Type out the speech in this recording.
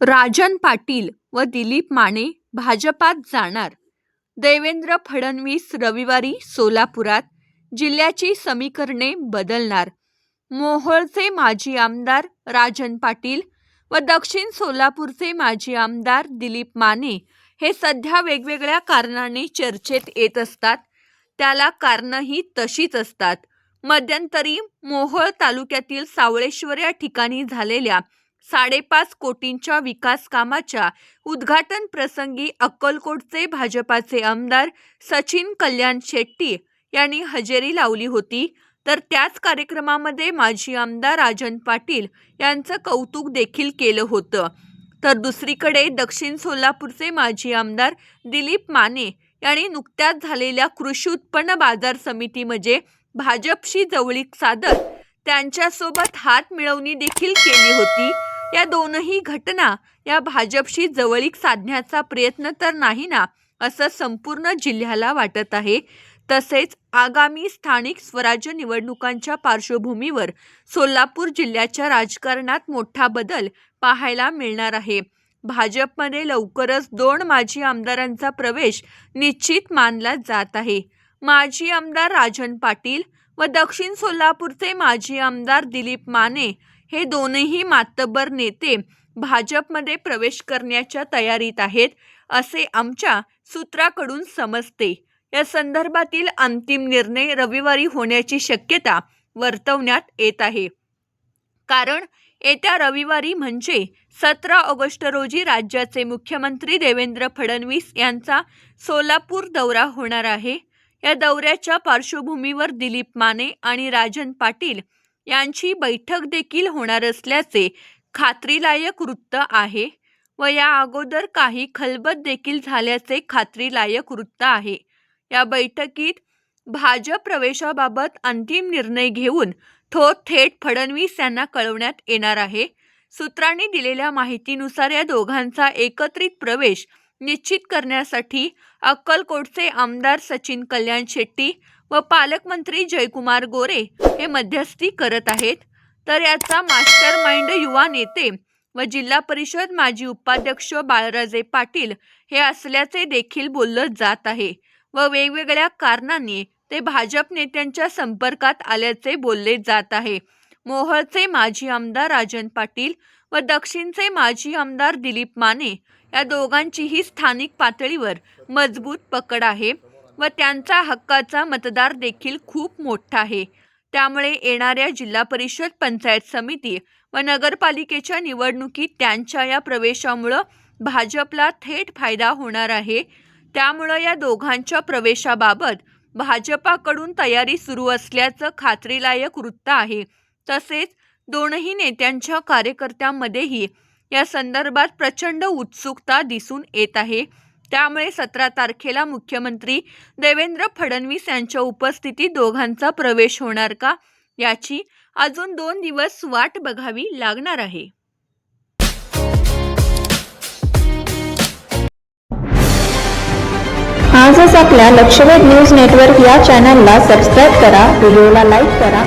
राजन पाटील व दिलीप माने भाजपात जाणार. देवेंद्र फडणवीस रविवारी सोलापुरात जिल्ह्याची समीकरणे बदलणार. मोहोळचे माजी आमदार राजन पाटील व दक्षिण सोलापूरचे माजी आमदार दिलीप माने हे सध्या वेगवेगळ्या कारणाने चर्चेत येत असतात. त्याला कारणंही तशीच असतात. मध्यंतरी मोहोळ तालुक्यातील सावळेश्वर या ठिकाणी झालेल्या साडेपाच कोटींच्या विकास कामाच्या उद्घाटन प्रसंगी अक्कलकोटचे भाजपाचे आमदार सचिन कल्याण शेट्टी यांनी हजेरी लावली होती. तर त्याच कार्यक्रमामध्ये माजी आमदार राजन पाटील यांचं कौतुक देखील केलं होतं. तर दुसरीकडे दक्षिण सोलापूरचे माजी आमदार दिलीप माने यांनी नुकत्याच झालेल्या कृषी उत्पन्न बाजार समितीमध्ये म्हणजे भाजपशी जवळीक साधत त्यांच्यासोबत हात मिळवणी देखील केली होती. या दोनही घटना या भाजपशी जवळीक साधण्याचा प्रयत्न तर नाही ना असं संपूर्ण जिल्ह्याला वाटत आहे. तसेच आगामी स्थानिक स्वराज्य निवडणुकांच्या पार्श्वभूमीवर सोलापूर जिल्ह्याच्या राजकारणात मोठा बदल पाहायला मिळणार आहे. भाजपमध्ये लवकरच दोन माजी आमदारांचा प्रवेश निश्चित मानला जात आहे. माजी आमदार राजन पाटील व दक्षिण सोलापूरचे माजी आमदार दिलीप माने हे दोनही मातब्बर नेते भाजपमध्ये प्रवेश करण्याच्या तयारीत आहेत असे आमच्या सूत्राकडून समजते. या संदर्भातील अंतिम निर्णय रविवारी होण्याची शक्यता वर्तवण्यात येत आहे. कारण येत्या रविवारी म्हणजे सतरा ऑगस्ट रोजी राज्याचे मुख्यमंत्री देवेंद्र फडणवीस यांचा सोलापूर दौरा होणार आहे. या दौऱ्याच्या पार्श्वभूमीवर दिलीप माने आणि राजन पाटील यांची बैठक देखील होणार असल्याचे खात्रीलायक वृत्त आहे व या अगोदर काही खलबत देखील झाल्याचे खात्रीलायक वृत्त आहे. या बैठकीत भाजप प्रवेशाबाबत अंतिम निर्णय घेऊन तो थेट फडणवीस यांना कळवण्यात येणार आहे. सूत्रांनी दिलेल्या माहितीनुसार या दोघांचा एकत्रित प्रवेश निश्चित करण्यासाठी अक्कलकोटचे आमदार सचिन कल्याण शेट्टी व पालकमंत्री जयकुमार गोरे हे मध्यस्थी करत आहेत. तर याचा मास्टर माइंड युवा नेते व जिल्हा परिषद माजी उपाध्यक्ष बाळराजे पाटील हे असल्याचे देखील बोललं जात आहे व वेगवेगळ्या कारणांनी ते भाजप नेत्यांच्या संपर्कात आल्याचे बोलले जात आहे. मोहोळचे माजी आमदार राजन पाटील व दक्षिणचे माजी आमदार दिलीप माने या दोघांचीही स्थानिक पातळीवर मजबूत पकड आहे व त्यांचा हक्काचा मतदार देखील खूप मोठा आहे. त्यामुळे येणाऱ्या जिल्हा परिषद पंचायत समिती व नगरपालिकेच्या निवडणुकीत त्यांच्या या प्रवेशामुळं भाजपला थेट फायदा होणार आहे. त्यामुळं या दोघांच्या प्रवेशाबाबत भाजपाकडून तयारी सुरू असल्याचं खात्रीलायक वृत्त आहे. तसेच दोनही नेत्यांच्या कार्यकर्त्यांमध्येही या संदर्भात प्रचंड उत्सुकता दिसून येत आहे. त्यामुळे सतरा तारखेला मुख्यमंत्री देवेंद्र फडणवीस यांच्या उपस्थितीत दोघांचा प्रवेश होणार का? याची अजून दोन दिवस वाट बघावी लागणार आहे. आजच आपल्या लक्षवेध न्यूज नेटवर्क या चॅनलला सबस्क्राईब करा व्हिडिओला लाईक करा